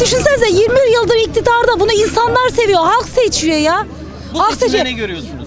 Düşünsenize 20 yıldır iktidarda bunu insanlar seviyor. Halk seçiyor ya. Bu Halk seçimde seçiyor. ne görüyorsunuz?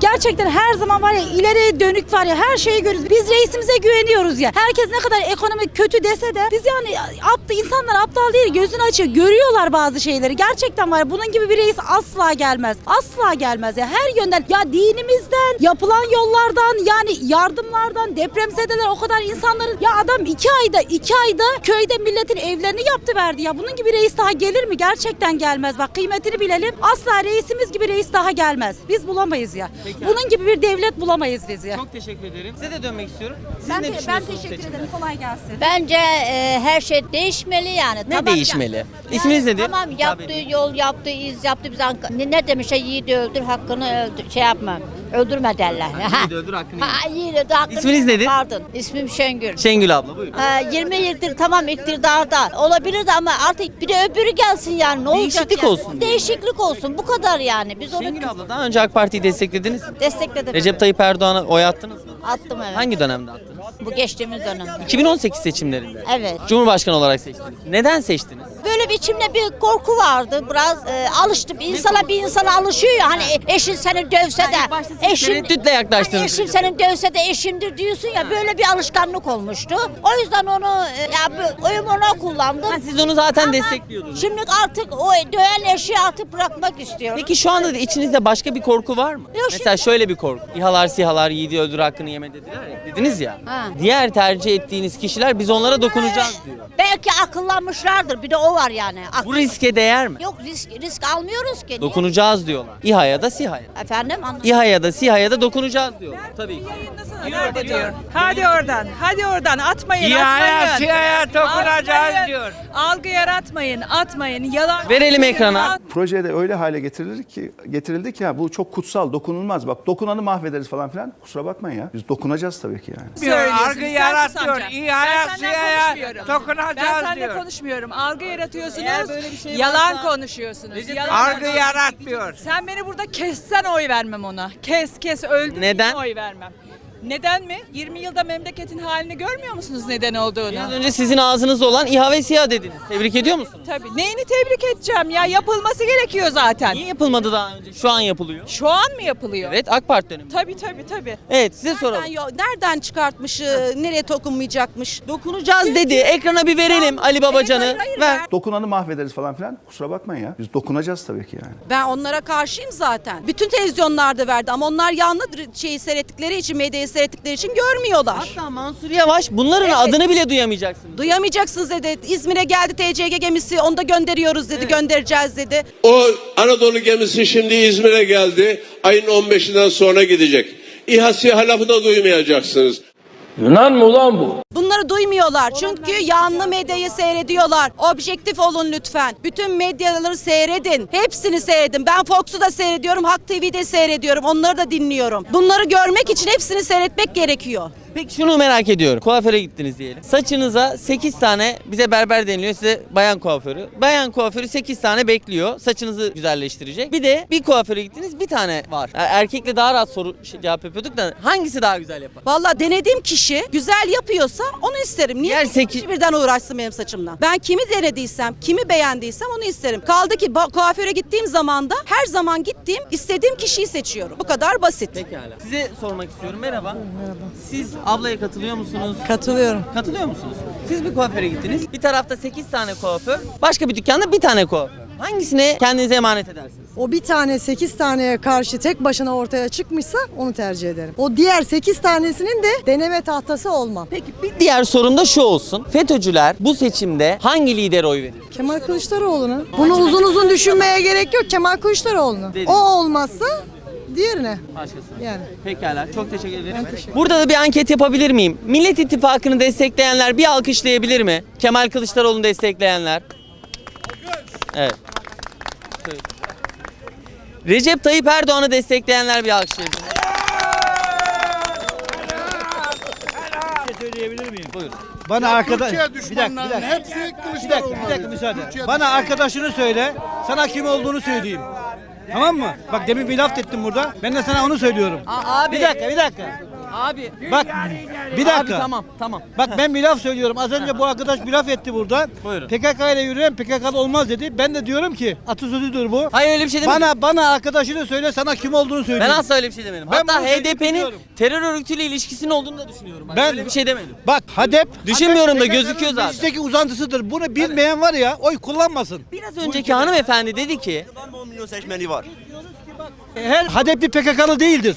Gerçekten her zaman var ya ileriye dönük var ya her şeyi görüyoruz. Biz reisimize güveniyoruz ya. Herkes ne kadar ekonomi kötü dese de biz yani aptal insanlar aptal değil gözünü açıyor. Görüyorlar bazı şeyleri. Gerçekten var ya bunun gibi bir reis asla gelmez. Asla gelmez ya. Her yönden ya dinimizden, yapılan yollardan yani yardımlardan, depremzedeler o kadar insanların ya adam iki ayda iki ayda köyde milletin evlerini yaptı verdi ya. Bunun gibi reis daha gelir mi? Gerçekten gelmez. Bak kıymetini bilelim. Asla reisimiz gibi reis daha gelmez. Biz bulamayız ya. Peki. Bunun gibi bir devlet bulamayız biz ya. Çok teşekkür ederim. Size de dönmek istiyorum. Siz Ben, ne de, ben düşünüyorsunuz teşekkür seçimde? ederim. Kolay gelsin. Bence e, her şey değişmeli yani. Ne Tamam, değişmeli? ya- İsminiz yani nedir? Tamam Hitap yaptığı yol, yaptığı iz, yaptığı biz Ank- ne, ne demişler yiğidi öldür hakkını öldür, şey yapma. Öldürme derler. yiğidi öldür, hakkını yeme. Ha, hakkını İsminiz nedir? Pardon. İsmim Şengül. Şengül abla buyurun. Ha, 20 yıldır tamam iktidarda olabilir de ama artık bir de öbürü gelsin yani ne olacak Değişiklik yani? olsun. Değişiklik olsun bu kadar yani. Biz onu Şengül abla daha önce AK Parti'yi desteklediniz mi? destekledik. Recep Tayyip Erdoğan'a oy attınız mı? Attım evet. Hangi dönemde attınız? Bu geçtiğimiz dönem. 2018 seçimlerinde. Evet. Cumhurbaşkanı olarak seçtiniz. Neden seçtiniz? Böyle bir içimde bir korku vardı. Biraz e, alıştım. İnsana bir insana alışıyor ya. Hani eşin seni dövse de. Eşin, Tereddütle yaklaştınız. Hani eşim senin dövse de eşimdir diyorsun ya. Böyle bir alışkanlık olmuştu. O yüzden onu e, ya bu- oyumu ona kullandım. Ha, siz onu zaten Ama destekliyordunuz. Şimdi artık o döven eşi artık bırakmak istiyorum. Peki şu anda da içinizde başka bir korku var mı? Yok, Mesela şöyle bir korku. İHA'lar SİHA'lar yiğidi öldür hakkını yeme dediler ya. Dediniz ya. Ha. Diğer tercih ettiğiniz kişiler biz onlara dokunacağız diyor. Belki akıllanmışlardır. Bir de o var yani. Ak- Bu riske değer mi? Yok risk risk almıyoruz ki. Niye? Dokunacağız diyorlar. İHA'ya da SİHA'ya. Efendim anlamadım. İHA'ya da SİHA'ya da dokunacağız diyorlar. Tabii ki. Nerede diyor? Hadi oradan, hadi oradan atmayın, Siyaya atmayın. siyaya dokunacağız Atmayın. diyor. Algı yaratmayın, atmayın. Yalan. Verelim ekrana. Projede öyle hale getirilir ki getirildi ki ya bu çok kutsal, dokunulmaz. Bak dokunanı mahvederiz falan filan. Kusura bakmayın ya. Biz dokunacağız tabii ki yani. Söylüyorsun. Algı Sen yaratıyor. sus amca. İHA'ya, Ben senden SİHA'ya konuşmuyorum. dokunacağız Ben seninle diyor. konuşmuyorum. Algı yaratıyorsunuz. Eğer böyle bir şey yalan varsa- konuşuyorsunuz. Yalan Algı yaratmıyor. Sen beni burada kessen oy vermem ona. Kes kes öldür. Neden? Oy vermem. Neden mi? 20 yılda memleketin halini görmüyor musunuz neden olduğunu? Biraz önce sizin ağzınızda olan İHA ve SİHA dediniz. Tebrik ediyor musunuz? Tabii. Neyini tebrik edeceğim ya? Yapılması gerekiyor zaten. Niye yapılmadı daha önce? Şu an yapılıyor. Şu an mı yapılıyor? Evet AK Parti dönemi. Tabii tabii tabii. Evet size soralım. Nereden, yo- nereden çıkartmış, e, nereye dokunmayacakmış? Dokunacağız dedi. Ekrana bir verelim Ali Babacan'ı. Hayır, hayır, Ver. Dokunanı mahvederiz falan filan. Kusura bakmayın ya. Biz dokunacağız tabii ki yani. Ben onlara karşıyım zaten. Bütün televizyonlarda verdi ama onlar yanlı şeyi seyrettikleri için, medyayı seyrettikleri için görmüyorlar. Hatta Mansur Yavaş bunların Evet. adını bile duyamayacaksınız. Duyamayacaksınız dedi. İzmir'e geldi TCG gemisi, onu da gönderiyoruz dedi, göndereceğiz dedi. O Anadolu gemisi şimdi İzmir'e geldi. Ayın 15'inden sonra gidecek. İHA SİHA lafı da duymayacaksınız. Bunları duymuyorlar çünkü yanlı medyayı seyrediyorlar. Objektif olun lütfen. Bütün medyaları seyredin. Hepsini seyredin. Ben Fox'u da seyrediyorum, Hak TV'de seyrediyorum. Onları da dinliyorum. Bunları görmek için hepsini seyretmek gerekiyor. Peki şunu merak ediyorum. Kuaföre gittiniz diyelim. Saçınıza 8 tane bize berber deniliyor size bayan kuaförü. Bayan kuaförü 8 tane bekliyor. Saçınızı güzelleştirecek. Bir de bir kuaföre gittiniz bir tane var. Yani erkekle daha rahat soru şey, cevap yapıyorduk da hangisi daha güzel yapar? Vallahi denediğim kişi güzel yapıyorsa onu isterim. Niye Diğer iki kişi birden uğraşsın benim saçımdan? Ben kimi denediysem, kimi beğendiysem onu isterim. Kaldı ki ba- kuaföre gittiğim zaman da her zaman gittiğim, istediğim kişiyi seçiyorum. Bu kadar basit. Pekala. Size sormak istiyorum. Merhaba. Merhaba. Siz ablaya katılıyor musunuz? Katılıyorum. Katılıyor musunuz? Siz bir kuaföre gittiniz. Bir tarafta 8 tane kuaför. Başka bir dükkanda bir tane kuaför. Hangisine kendinize emanet edersiniz? O bir tane 8 taneye karşı tek başına ortaya çıkmışsa onu tercih ederim. O diğer 8 tanesinin de deneme tahtası olmam. Peki bir diğer sorum da şu olsun. FETÖ'cüler bu seçimde hangi lidere oy verir? Kemal Kılıçdaroğlu'na. Bunu uzun uzun düşünmeye gerek yok. Kemal Kılıçdaroğlu'na. Dedi. O olmazsa diğerine. Başkası. Yani. Pekala. Çok teşekkür ederim. Ben teşekkür Burada da bir anket yapabilir miyim? Millet İttifakı'nı destekleyenler bir alkışlayabilir mi? Kemal Kılıçdaroğlu'nu destekleyenler. Evet. Recep Tayyip Erdoğan'ı destekleyenler bir alkışlayabilir. söyleyebilir miyim? Buyurun. Bana arkadaş Türkiye bir dakika, bir düşmanlarının dakika. hepsi Bir dakika, Kılıçdaroğlu'na bir dakika müsaade. Türkiye Bana arkadaşını söyle, sana kim olduğunu söyleyeyim. Tamam mı? Bak demin bir laf ettim burada. Ben de sana onu söylüyorum. abi. Bir dakika, bir dakika. Abi. Bak bir dakika. Abi tamam tamam. Bak ben bir laf söylüyorum. Az önce bu arkadaş bir laf etti burada. Buyurun. PKK ile yürüyen PKK'lı olmaz dedi. Ben de diyorum ki atasözüdür bu. Hayır öyle bir şey demedim. Bana bana arkadaşını söyle sana kim olduğunu söyle. Ben asla öyle bir şey demedim. Ben Hatta bunu HDP'nin terör örgütüyle ilişkisinin olduğunu da düşünüyorum. Ben Ben- öyle bir şey demedim. Bak HADEP Düşünmüyorum da gözüküyor zaten. Meclisteki uzantısıdır. Bunu bilmeyen var ya oy kullanmasın. Biraz önceki hanımefendi dedi ki 10 milyon seçmeni var. Her HADEP'li PKK'lı değildir.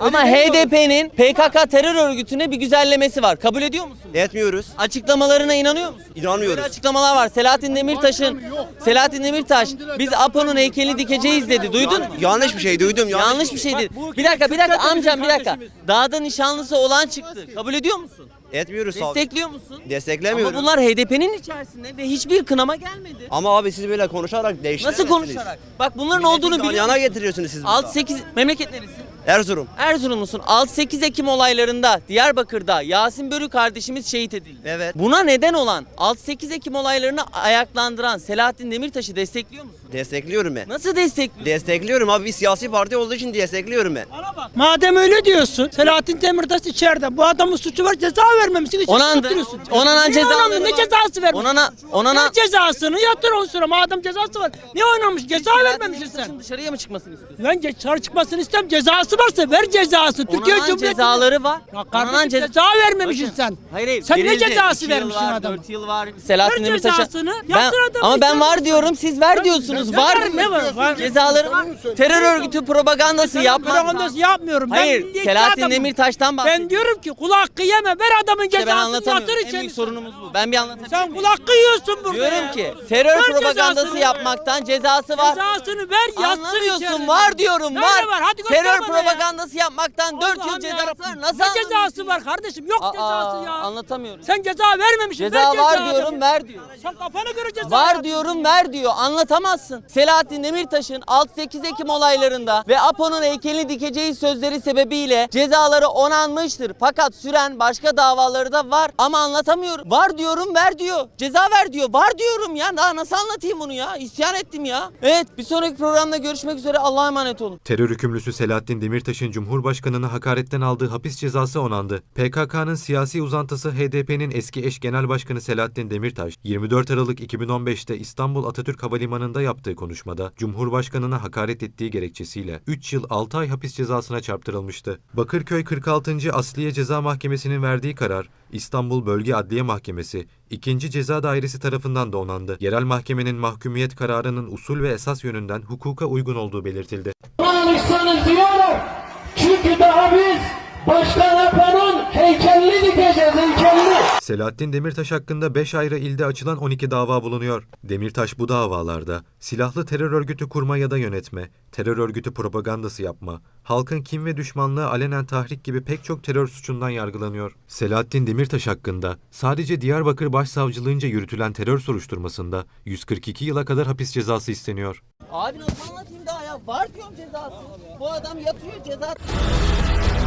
Ama HDP'nin PKK terör örgütüne bir güzellemesi var. Kabul ediyor musun? Etmiyoruz. Açıklamalarına inanıyor musun? Böyle İnanmıyoruz. açıklamalar var. Selahattin Demirtaş'ın Selahattin Demirtaş biz Apo'nun heykelini dikeceğiz dedi. Duydun mu? Yanlış bir şey duydum. Yanlış bir şey dedi. bu Bir dakika bir dakika amcam bir dakika. Dağda nişanlısı olan çıktı. Kabul ediyor musun? Etmiyoruz abi. Destekliyor musun? Desteklemiyoruz. Ama bunlar HDP'nin içerisinde ve hiçbir kınama gelmedi. Ama abi siz böyle konuşarak değiştiremezsiniz. Nasıl konuşarak? Bak bunların olduğunu biliyor Yana musun? getiriyorsunuz siz burada. 6-8 memleket neresi? Erzurum. Erzurumlusun. 6-8 Ekim olaylarında Diyarbakır'da Yasin Börü kardeşimiz şehit edildi. Evet. Buna neden olan 6-8 Ekim olaylarını ayaklandıran Selahattin Demirtaş'ı destekliyor musun? Destekliyorum ben. Nasıl destekliyorsun? Destekliyorum abi bir siyasi parti olduğu için destekliyorum ben. Madem öyle diyorsun Selahattin Demirtaş içeride. Bu adamın suçu var ceza vermemişsin. içeri Onan, götürüyorsun. onanan cezaları onanan, ne var. cezası vermiş? Onana, onana Ne cezasını yatır on sıra madem cezası var. Ne oynamış ceza Selahattin vermemişsin sen. dışarıya mı çıkmasını istiyorsun? Ben dışarı çıkmasını istem cezası varsa ver cezası. Türkiye Onanan Cumhuriyeti. cezaları var. Ya kardeşim ceza- ceza vermemişsin Bakın, sen. Hayır hayır. Sen ne verildi. cezası İki yıl vermişsin var, adama? dört yıl var. Selahattin Ver Demirtaş'a. cezasını, Ben, ama ben var diyorum siz ver diyorsunuz. Var var, ne var? Var. Cezaları var. Terör örgütü propagandası yapmak. Propagandası yapmıyorum. Ben Hayır, milliyetçi Selahattin adamım. Demirtaş'tan bahsediyorum. Ben diyorum ki kul hakkı yeme ver adamın İşte ben cezasını anlatamıyorum. En içeri. büyük sorunumuz bu. Ben bir anlatabilirim. Sen kul hakkı yiyorsun burada. Diyorum ya. ki terör Ver propagandası cezasını. yapmaktan cezası var. Cezasını ver yatsın Anlamıyorsun içeri. var diyorum Nerede var. var? Hadi göster terör bana. Propagandası yapmaktan 4 yıl Allah'ım yarabbim. Nasıl Ne cezası var kardeşim? Yok Aa, cezası ya. Anlatamıyorum. Sen ceza vermemişsin. Ceza ver var ceza. diyorum ver diyor. Sen kafana göre ceza Var yap. diyorum ver diyor. Anlatamazsın. Selahattin Demirtaş'ın 6-8 Ekim olaylarında ve Apo'nun heykelini dikeceği sözleri sebebiyle cezaları onanmıştır. Fakat süren başka davaları da var ama anlatamıyorum. Var diyorum ver diyor. Ceza ver diyor. Var diyorum ya. Daha nasıl anlatayım bunu ya? İsyan ettim ya. Evet bir sonraki programda görüşmek üzere. Allah'a emanet olun. Terör hükümlüsü Selahattin Demirtaş'ın Cumhurbaşkanı'nı hakaretten aldığı hapis cezası onandı. PKK'nın siyasi uzantısı HDP'nin eski eş genel başkanı Selahattin Demirtaş, 24 Aralık 2015'te İstanbul Atatürk Havalimanı'nda yaptığı konuşmada Cumhurbaşkanı'na hakaret ettiği gerekçesiyle 3 yıl 6 ay hapis cezasına çarptırılmıştı. Bakırköy 46. Asliye Ceza Mahkemesi'nin verdiği karar, İstanbul Bölge Adliye Mahkemesi, 2. Ceza Dairesi tarafından da onandı. Yerel mahkemenin mahkumiyet kararının usul ve esas yönünden hukuka uygun olduğu belirtildi. Yanlışsanız diyorum. Çünkü daha biz Başkan Apo'nun heykelini dikeceğiz heykelini. Selahattin Demirtaş hakkında 5 ayrı ilde açılan 12 dava bulunuyor. Demirtaş bu davalarda silahlı terör örgütü kurma ya da yönetme, terör örgütü propagandası yapma, halkın kim ve düşmanlığı alenen tahrik gibi pek çok terör suçundan yargılanıyor. Selahattin Demirtaş hakkında sadece Diyarbakır Başsavcılığınca yürütülen terör soruşturmasında 142 yıla kadar hapis cezası isteniyor. Abi nasıl anlatayım daha ya? Var diyorum cezası. Bu adam yatıyor ceza.